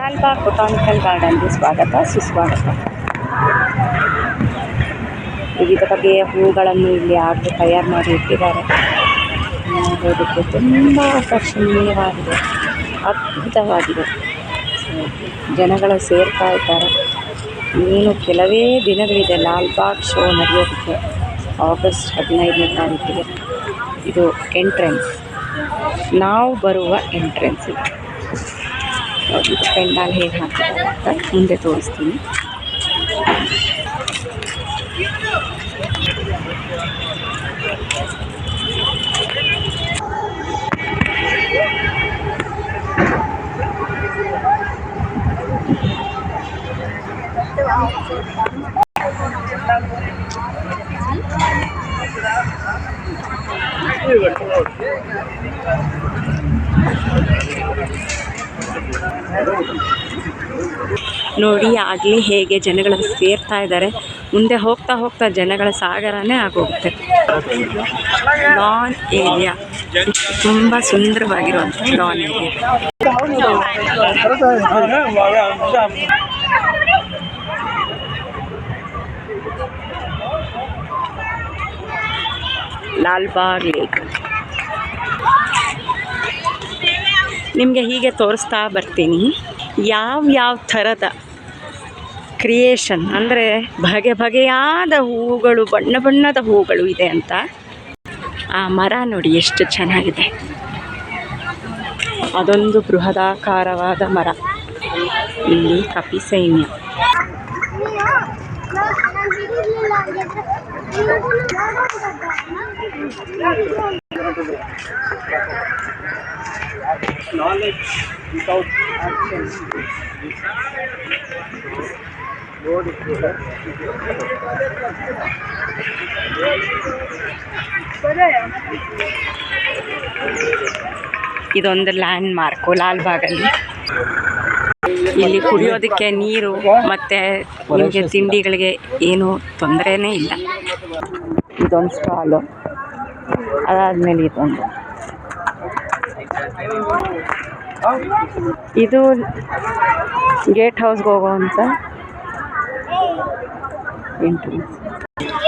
Lalbagh botanical ಗಾರ್ಡನ್ಗೆ ಸ್ವಾಗತ, ಸುಸ್ವಾಗತ. ವಿವಿಧ ಬಗೆಯ ಹೂಗಳನ್ನು ಇಲ್ಲಿ ಆಗಲೇ ತಯಾರು ಮಾಡಿ ಇಟ್ಟಿದ್ದಾರೆ. ನೋಡೋದಕ್ಕೆ ತುಂಬ ಆಕರ್ಷಣೀಯವಾಗಿದೆ, ಅದ್ಭುತವಾಗಿದೆ. ಜನಗಳು ಸೇರ್ತಾ ಇದ್ದಾರೆ. ಇನ್ನೇನು ಕೆಲವೇ ದಿನಗಳಿದೆ ಲಾಲ್ಬಾಗ್ ಶೋ ನಡೆಯೋದಕ್ಕೆ, ಆಗಸ್ಟ್ ಹದಿನೈದನೇ ತಾರೀಕಿಗೆ. ಇದು ಎಂಟ್ರೆನ್ಸ್ ನಾವು ಬರುವ ಎಂಟ್ರೆನ್ಸ್ ಇದು ಪೆಂಡಾಲ್ ಹೇಗೆ ಹಾಕಿದ್ದಾರೆ ಅಂತ ಮುಂದೆ ತೋರಿಸ್ತೀನಿ ನೋಡಿ, ಆಗಲಿ ಹೇಗೆ ಜನಗಳು ಸೇರ್ತಾ ಇದ್ದಾರೆ. ಮುಂದೆ ಹೋಗ್ತಾ ಹೋಗ್ತಾ ಜನಗಳ ಸಾಗರನೇ ಆಗೋಗುತ್ತೆ. ಲಾನ್ ಏರಿಯಾ ತುಂಬ ಸುಂದರವಾಗಿರುವಂಥ ಲಾನ್ ಏರಿಯಾ ಲಾಲ್ಬಾಗ್ ಲೇಕ್ ನಿಮಗೆ ಹೀಗೆ ತೋರಿಸ್ತಾ ಬರ್ತೀನಿ. ಯಾವ ಯಾವ ಥರದ ಕ್ರಿಯೇಷನ್ ಅಂದರೆ ಬಗೆ ಬಗೆಯಾದ ಹೂಗಳು ಬಣ್ಣ ಬಣ್ಣದ ಹೂಗಳು ಇದೆ ಅಂತ. ಆ ಮರ ನೋಡಿ ಎಷ್ಟು ಚೆನ್ನಾಗಿದೆ. ಅದೊಂದು ಬೃಹದಾಕಾರವಾದ ಮರ. ಇಲ್ಲಿ ಕಪಿ knowledge without action. Road ಇದೊಂದು ಲ್ಯಾಂಡ್ ಮಾರ್ಕು ಲಾಲ್ಬಾಗಲ್ಲಿ ಇಲ್ಲಿ ಕುಡಿಯೋದಕ್ಕೆ ನೀರು ಮತ್ತೆ ನಿಮಗೆ ತಿಂಡಿಗಳಿಗೆ ಏನು ತೊಂದರೆನೇ ಇಲ್ಲ. ಇದೊಂದು ಸ್ಟಾಲು ಅದಾದ್ಮೇಲೆ ಇದೊಂದು. ಇದು ಗೇಟ್ ಹೌಸ್ಗೆ ಹೋಗುವಂತ ಎಂಟ್ರೆನ್ಸ್.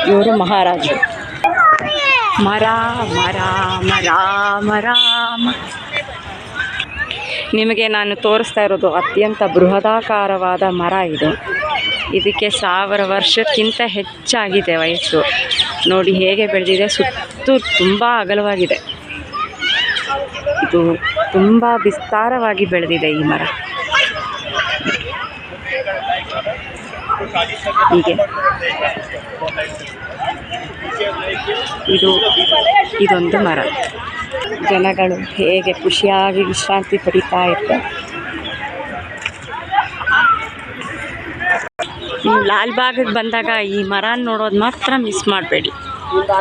ಇವರು ಮಹಾರಾಜರು. ಮರ ಮರ ಮರ ಮರ ನಿಮಗೆ ನಾನು ತೋರಿಸ್ತಾ ಇರೋದು ಅತ್ಯಂತ ಬೃಹದಾಕಾರವಾದ ಮರ ಇದು. ಇದಕ್ಕೆ ಸಾವಿರ ವರ್ಷಕ್ಕಿಂತ ಹೆಚ್ಚಾಗಿದೆ ವಯಸ್ಸು. ನೋಡಿ ಹೇಗೆ ಬೆಳೆದಿದೆ. ಸುತ್ತು ತುಂಬ ಅಗಲವಾಗಿದೆ. ಇದು ತುಂಬ ವಿಸ್ತಾರವಾಗಿ ಬೆಳೆದಿದೆ ಈ ಮರ. ಹೀಗೆ. ಇದು ಇದೊಂದು ಮರ. ಜನಗಳು ಹೇಗೆ ಖುಷಿಯಾಗಿ ವಿಶ್ರಾಂತಿ ಪಡಿತಾ ಇರ್ತಾರೆ. ನೀವು ಲಾಲ್ಬಾಗಿಗೆ ಬಂದಾಗ ಈ ಮರ ನೋಡೋದು ಮಾತ್ರ ಮಿಸ್ ಮಾಡಬೇಡಿ.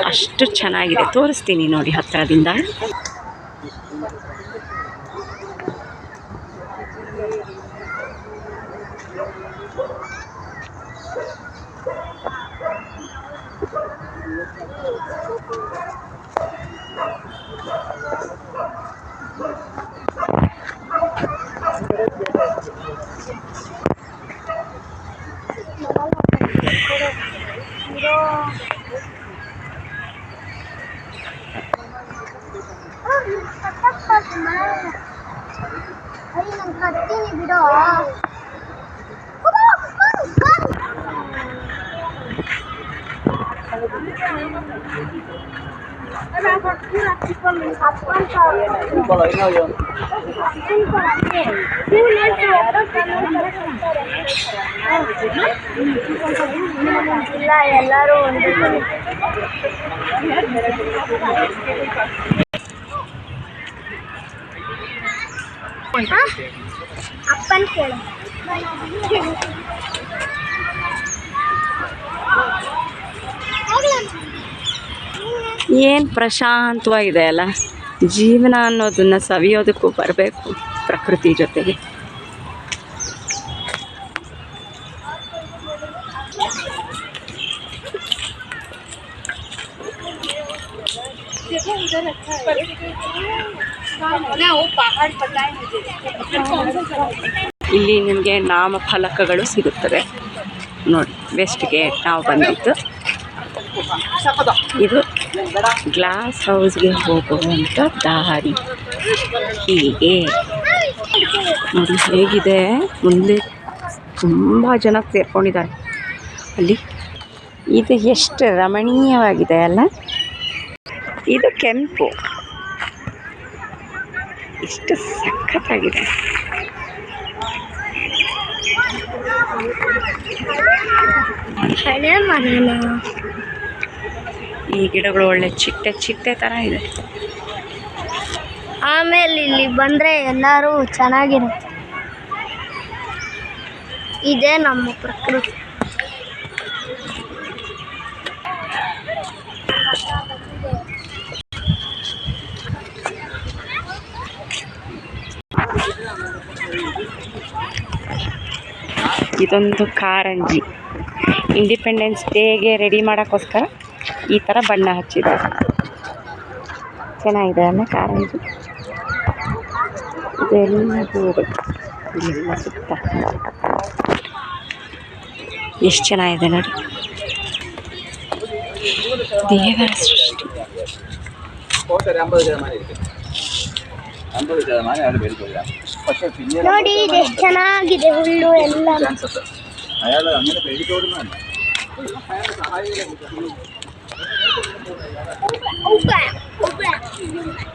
ಅಷ್ಟು ಚೆನ್ನಾಗಿದೆ. ತೋರಿಸ್ತೀನಿ ನೋಡಿ ಹತ್ತಿರದಿಂದ ಇಲ್ಲ ಎಲ್ಲರೂ ಒಂದು ಅಪ್ಪನ ಕೇಳು ಏನು ಪ್ರಶಾಂತವಾಗಿದೆ ಅಲ್ಲ? ಜೀವನ ಅನ್ನೋದನ್ನು ಸವಿಯೋದಕ್ಕೂ ಬರಬೇಕು ಪ್ರಕೃತಿ ಜೊತೆಗೆ. ಇಲ್ಲಿ ನಿಮಗೆ ನಾಮಫಲಕಗಳು ಸಿಗುತ್ತದೆ ನೋಡಿ ವೆಸ್ಟ್ಗೆ ನಾವು ಬಂದಿದ್ದು. ಇದು ಗ್ಲಾಸ್ ಹೌಸ್ಗೆ ಹೋಗುವಂಥ ದಾರಿ. ಹೀಗೆ. ನೋಡಿ ಹೇಗಿದೆ? ಮುಂದೆ ತುಂಬ ಜನ ಸೇರ್ಕೊಂಡಿದ್ದಾರೆ. ಅಲ್ಲಿ ಇದು ಎಷ್ಟು ರಮಣೀಯವಾಗಿದೆ ಅಲ್ಲ? ಇದು ಕೆಂಪು. ಎಷ್ಟು ಸಖತ್ತಾಗಿದೆ. ಹಳೆ ಮರನ? ಈ ಗಿಡಗಳು ಒಳ್ಳೆ ಚಿಟ್ಟೆ ಚಿಟ್ಟೆ ತರ ಇದೆ. ಆಮೇಲೆ ಇಲ್ಲಿ ಬಂದ್ರೆ ಎಲ್ಲರೂ ಚೆನ್ನಾಗಿರುತ್ತೆ. ಇದೆ ನಮ್ಮ ಪ್ರಕೃತಿ. ಇದೊಂದು ಕಾರಂಜಿ. ಇಂಡಿಪೆಂಡೆನ್ಸ್ ಡೇಗೆ ರೆಡಿ ಮಾಡೋಕ್ಕೋಸ್ಕರ ಈ ಥರ ಬಣ್ಣ ಹಚ್ಚಿದೆ ಚೆನ್ನಾಗಿದೆ ಅಲ್ಲ ಕಾರಂಜಿ ಇದೆಲ್ಲ ಸುತ್ತ. ಎಷ್ಟು ಚೆನ್ನಾಗಿದೆ ನೋಡಿ. ದೇವರ ಸೃಷ್ಟಿ. ನೋಡಿ ಎಷ್ಟು ಚೆನ್ನಾಗಿದೆ ಹುಲ್ಲು ಎಲ್ಲ. 好帅好帅好帅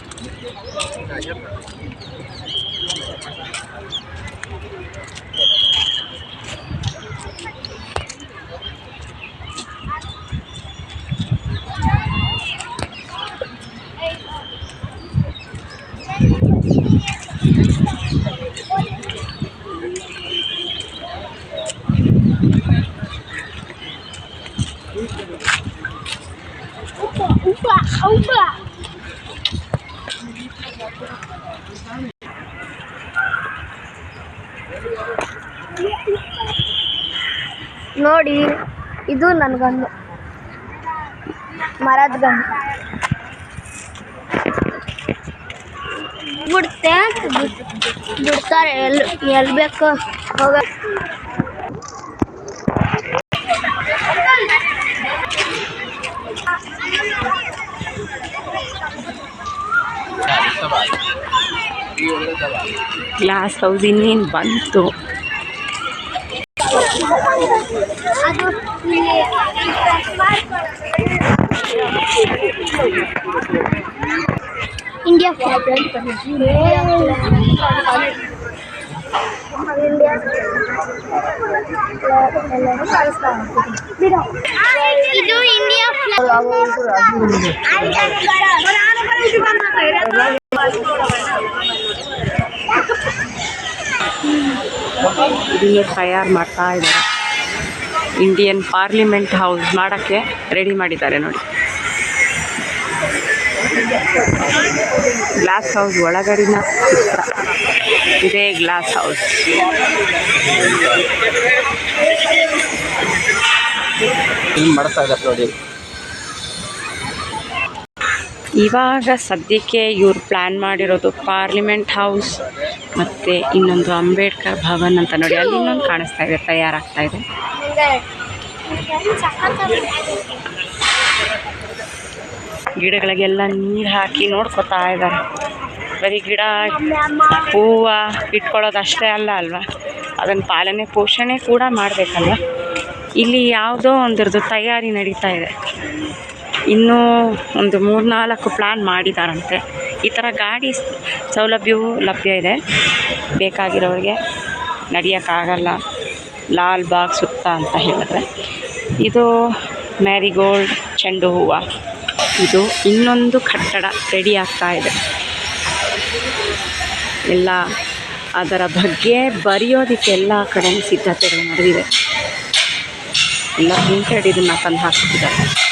ನೋಡಿ ಇದು ನನ್ನ ಗಂಡು. ಮರದ ಗಂಡು. ಬಿಡ್ತೆ ಬಿಡ್ತಾರೆ ಎಲ್ಲಿ ಎಲ್ಲಿ ಬೇಕು ಹೋಗ ಗ್ಲಾಸ್ ಹೌಸ್ ಇನ್ನೇನು ಬಂತು ಅದು ಇಲ್ಲಿ ಇಂಡಿಯಾ ಫ್ಲಾಗ್ ಇದು ಇಂಡಿಯಾ ಇದನ್ನು ತಯಾರು ಮಾಡ್ತಾ ಇದ್ದಾರೆ. ಇಂಡಿಯನ್ ಪಾರ್ಲಿಮೆಂಟ್ ಹೌಸ್ ಮಾಡೋಕ್ಕೆ ರೆಡಿ ಮಾಡಿದ್ದಾರೆ ನೋಡಿ. ಗ್ಲಾಸ್ ಹೌಸ್ ಒಳಗಡಿನ ಚಿತ್ರ. ಇದೇ ಗ್ಲಾಸ್ ಹೌಸ್ ಮಾಡ್ತಾ ಇದ್ದಾರೆ ನೋಡಿ? ಇವಾಗ ಸದ್ಯಕ್ಕೆ ಇವ್ರು ಪ್ಲ್ಯಾನ್ ಮಾಡಿರೋದು ಪಾರ್ಲಿಮೆಂಟ್ ಹೌಸ್ ಮತ್ತು ಇನ್ನೊಂದು ಅಂಬೇಡ್ಕರ್ ಭವನ್ ಅಂತ ನೋಡಿ. ಅಲ್ಲಿ ಇನ್ನೊಂದು ಕಾಣಿಸ್ತಾ ಇದೆ, ತಯಾರಾಗ್ತಾ ಇದೆ. ಗಿಡಗಳಿಗೆಲ್ಲ ನೀರು ಹಾಕಿ ನೋಡ್ಕೊತಾ ಇದ್ದಾರೆ. ಬರೀ ಗಿಡ, ಹೂವು ಇಟ್ಕೊಳ್ಳೋದು ಅಷ್ಟೇ ಅಲ್ಲ ಅಲ್ವಾ? ಅದನ್ನು ಪಾಲನೆ, ಪೋಷಣೆ ಕೂಡ ಮಾಡಬೇಕಲ್ವ? ಇಲ್ಲಿ ಯಾವುದೋ ಒಂದಿರದು ತಯಾರಿ ನಡೀತಾ ಇದೆ. ಇನ್ನೂ ಒಂದು ಮೂರ್ನಾಲ್ಕು ಪ್ಲ್ಯಾನ್ ಮಾಡಿದ್ದಾರಂತೆ ಈ ಥರ ಗಾಡಿ ಸೌಲಭ್ಯವೂ ಲಭ್ಯ ಇದೆ. ಬೇಕಾಗಿರೋರಿಗೆ ನಡೆಯೋಕ್ಕಾಗಲ್ಲ ಲಾಲ್ ಬಾಗ್ ಸುತ್ತ ಅಂತ ಹೇಳಿದ್ರೆ. ಇದು ಮ್ಯಾರಿಗೋಲ್ಡ್ ಚೆಂಡು ಹೂವು. ಇದು ಇನ್ನೊಂದು ಕಟ್ಟಡ ರೆಡಿ ಆಗ್ತಾ ಇದೆ. ಎಲ್ಲ ಅದರ ಬಗ್ಗೆ ಬರೆಯೋದಕ್ಕೆ ಎಲ್ಲ ಕಡೆ ಸಿದ್ಧತೆಗಳು ನಡೆದಿದೆ ಎಲ್ಲ ಪ್ರಿಂಟೆಡ್ ಇದನ್ನು ತಂದು ಹಾಕ್ತಿದ್ದಾರೆ.